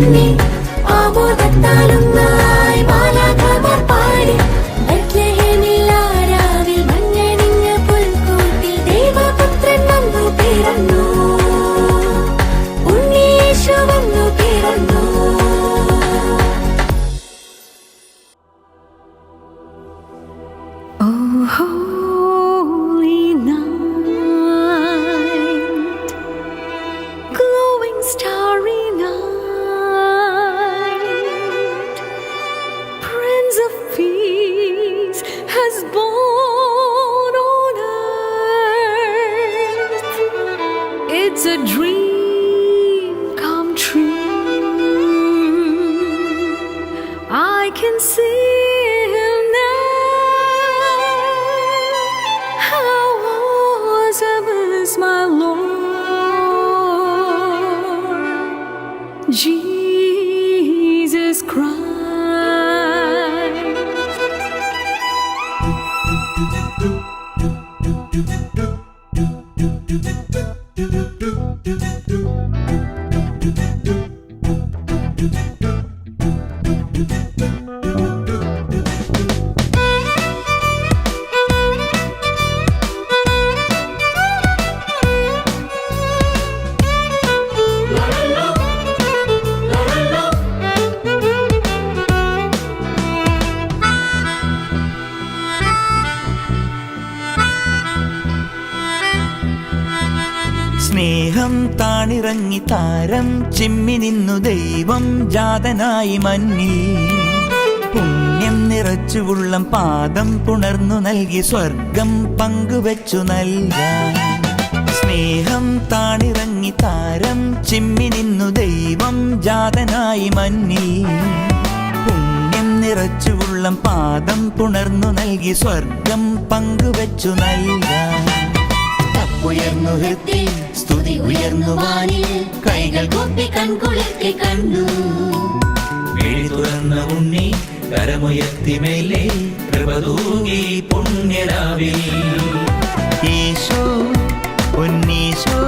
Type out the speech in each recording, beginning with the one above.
നക്ഷത്രങ്ങൾ Jesus Christ. സ്നേഹം താണിറങ്ങി താരം ചിമ്മി നിന്നു ദൈവം ജാതനായി മന്നി. പുണ്യം നിറച്ചു ഉള്ളം പാദം പുണർന്നു നൽകി സ്വർഗം പങ്കുവച്ചു നൽക. സ്നേഹം താണിറങ്ങി താരം ചിമ്മി നിന്നു ദൈവം ജാതനായി മന്നി. പുണ്യം നിറച്ചു ഉള്ളം പാദം പുണർന്നു നൽകി സ്വർഗം പങ്കുവച്ചു നൽകാൻ ഉയർന്നു ഹൃത്തി സ്തുതി ഉയർന്നു വാനിൽ കൈകൾ കൂപ്പി കൺകുളിർക്കി കണ്ടു. വിഴി തുറന്ന ഉണ്ണി കരമുയർത്തി മേലെ കൃപതൂങ്ങി പുണ്യരാവിൽ. ഈശോ ഉണ്ണീശോ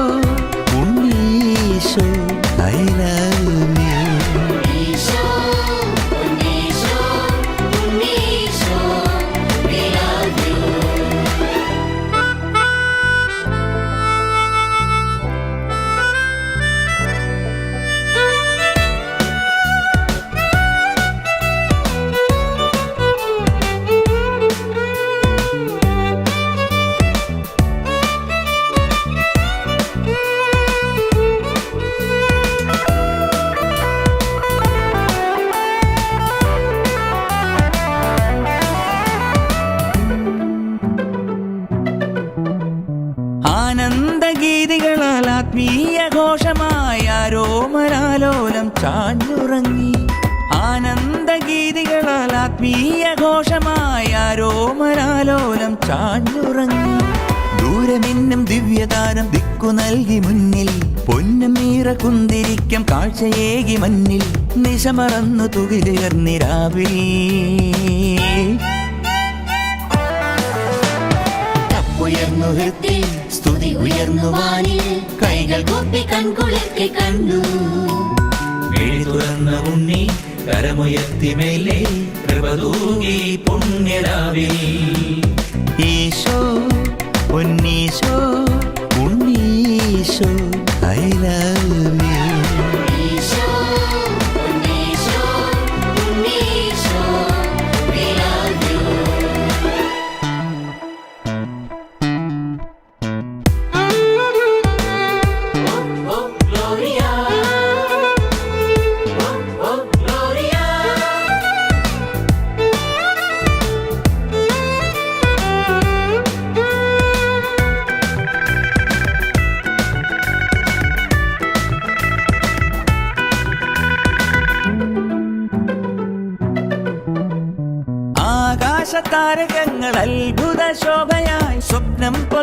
ആനന്ദഗീതികളാൽ ആത്മീയ ഘോഷമായ രോമരാലോലം ചാഞ്ഞുറങ്ങി. ആനന്ദഗീതികളാൽ ആത്മീയ ഘോഷമായ രോമരാലോലം ചാഞ്ഞുറങ്ങി. ദൂരെ മിന്നും ദിവ്യതാരം ദിക്കു നൽകി മുന്നിൽ. പൊന്നും മീറ കുന്തിരിക്കം കാഴ്ചയേകി മഞ്ഞിൽ നിശമറന്നു തുകിലുയർന്നിരാവിൽ ഉയർന്നു സ്തുതി ഉയർന്നു വാനിൽ കൈകൾ കൂപ്പി കൺകുളിർക്കെ കണ്ടു. തുറന്ന ഉണ്ണി കരമുയർത്തി മേലെ കൃപതൂങ്ങി പുണ്യരാവിൽ. Isho ഉണ്ണീശോ ഉണ്ണീശോ I love you.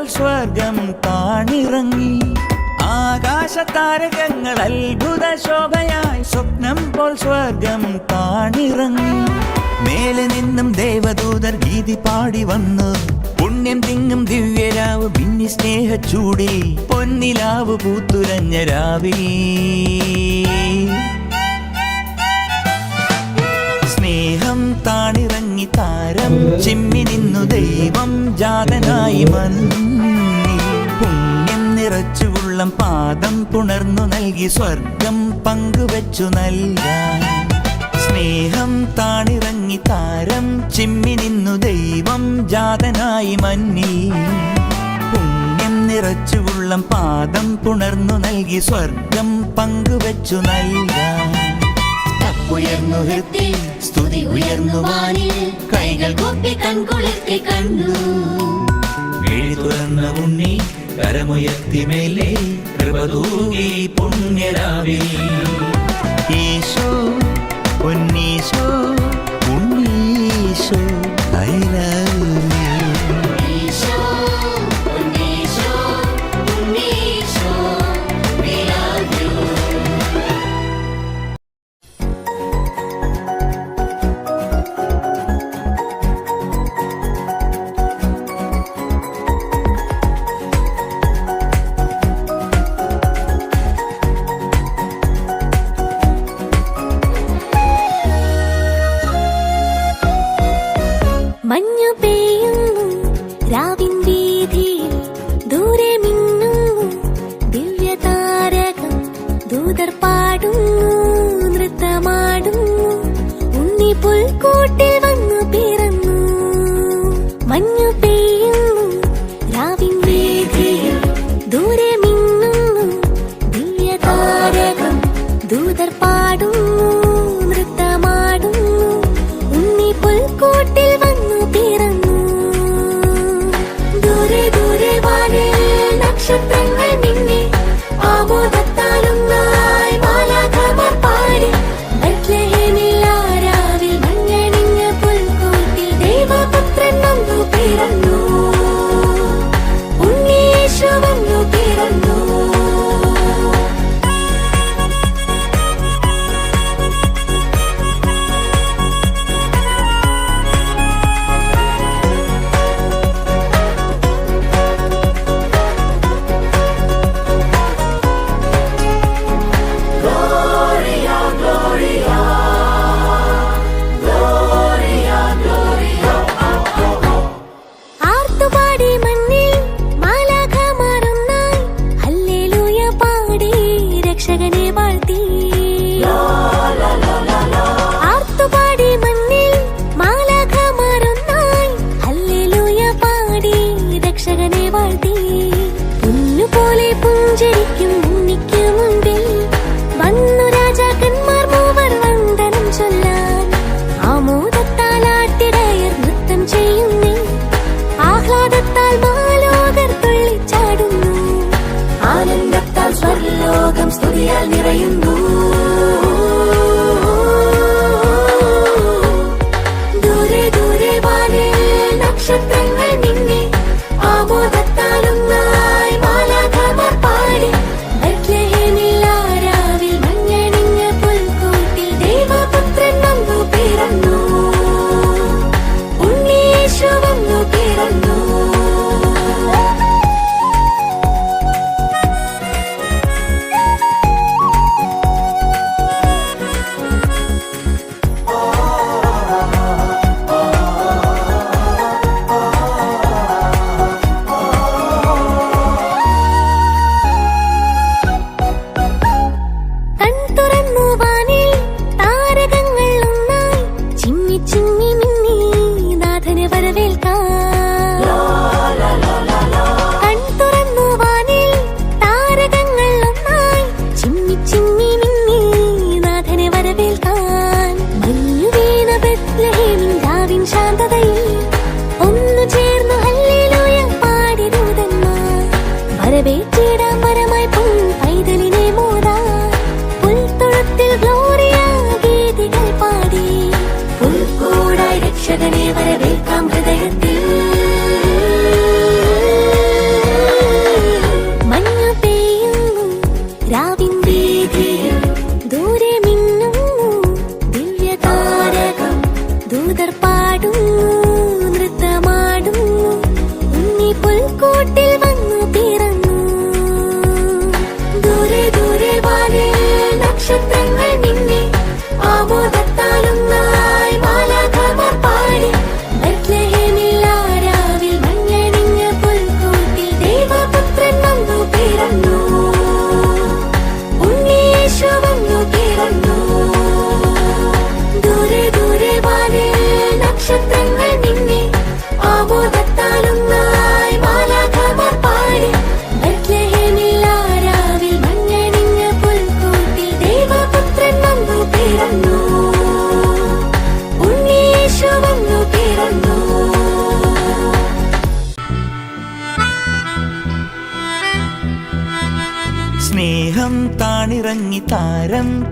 സ്വർഗം ആകാശ താരകങ്ങൾ അത്ഭുത ശോഭയായി സ്വപ്നം പോൽ സ്വർഗം താണിറങ്ങി. മേലെ നിന്നും ദേവദൂതർ ഗീതി പാടി വന്നു പുണ്യം തിങ്ങും ദിവ്യരാവ് ഭിന്നി ചൂടി പൊന്നിലാവ് പൂത്തുരഞ്ഞ രാവി സ്നേഹം താണിറങ്ങി. ചിമ്മി നിന്നു ദൈവം ജാതനായി മന്നി. പുണ്യം നിറച്ചു ഉള്ളം പാദം പുണർന്നു നൽകി സ്വർഗം പങ്കുവച്ചു നൽകാൻ. സ്നേഹം താണിറങ്ങി താരം ചിമ്മി നിന്നു ദൈവം ജാതനായി മന്നി. പുണ്യം നിറച്ചു ഉള്ളം പാദം പുണർന്നു നൽകി സ്വർഗം പങ്കുവച്ചു നൽകാൻ. ഉയർന്നു ഹൃത്തിൽ സ്തുതി ഉയർന്നു വാനിൽ കൈകൾ കൊപ്പി കൺകുളിർക്കെ കണ്ടു. വിഴി തുറന്ന ഉണ്ണി കരമുയർത്തി മേലെ കൃപതൂകി പുണ്യരാവിൽ. ഈശോ ഉണ്ണീശോ ഉണ്ണീശോ ഐ ലവ് ഉണ്ണി ലോകം സ്തുതിയാൽ നിറയുന്നു. ദൂരെ ദൂരെ വാനിൽ നക്ഷത്രങ്ങൾ നിന്നെ ആമോദത്താലും മാലാഖമാർ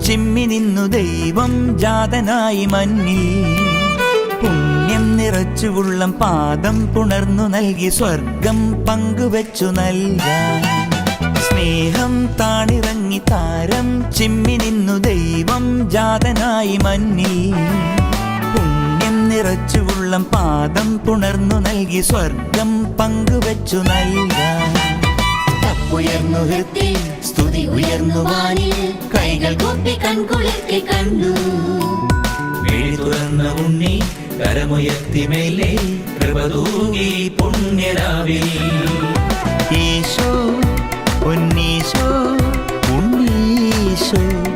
ചിമ്മി നിന്നു ദൈവം ജാതനായി മഞ്ഞിൽ പുണ്യം നിറച്ചുവുള്ളം പാദം പുണർന്നു നൽകി സ്വർഗം പങ്കുവെച്ചു നൽകാൻ സ്നേഹം താണിറങ്ങി താരം ചിമ്മി നിന്നു ദൈവം ജാതനായി മഞ്ഞിൽ പുണ്യം നിറച്ചുവുള്ളം പാദം പുണർന്നു നൽകി സ്വർഗം പങ്കുവെച്ചു നൽകാൻ ഉയർന്നു ഹൃത്തി സ്തുതി ഉയർന്നു വാനിൽ കൈകൾ കൊപ്പി കൺകുളിർക്കി കണ്ടു. വീഴി തുറന്ന ഉണ്ണി കരമുയർത്തി മേലെ കൃപതൂകി പുണ്യരാവിൽ. ഈശോ ഉണ്ണീശോ ഉണ്ണീശോ.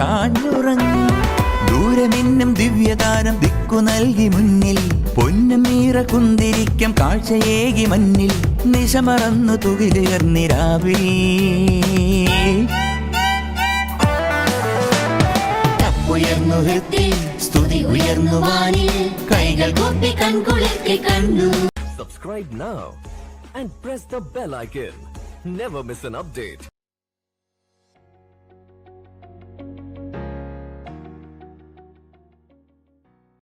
ചാഞ്ഞുറങ്ങി. ദൂരമിന്നും ദിവ്യതാരം ദിക്കു നൽകി മുന്നിൽ. പൊന്നുമീറ കുന്തിരിക്കം കാഴ്ചയേകി മഞ്ഞിൽ നിശമറന്നു തുകിലുയർന്നിരാവിൽ ഉയർന്നു ഹൃത്തിൽ സ്തുതി ഉയർന്നു വാനിൽ. കൈകൾ കൊപ്പി കൺകുളിർക്കെ കണ്ടു. Subscribe now and press the bell icon. Never miss an update.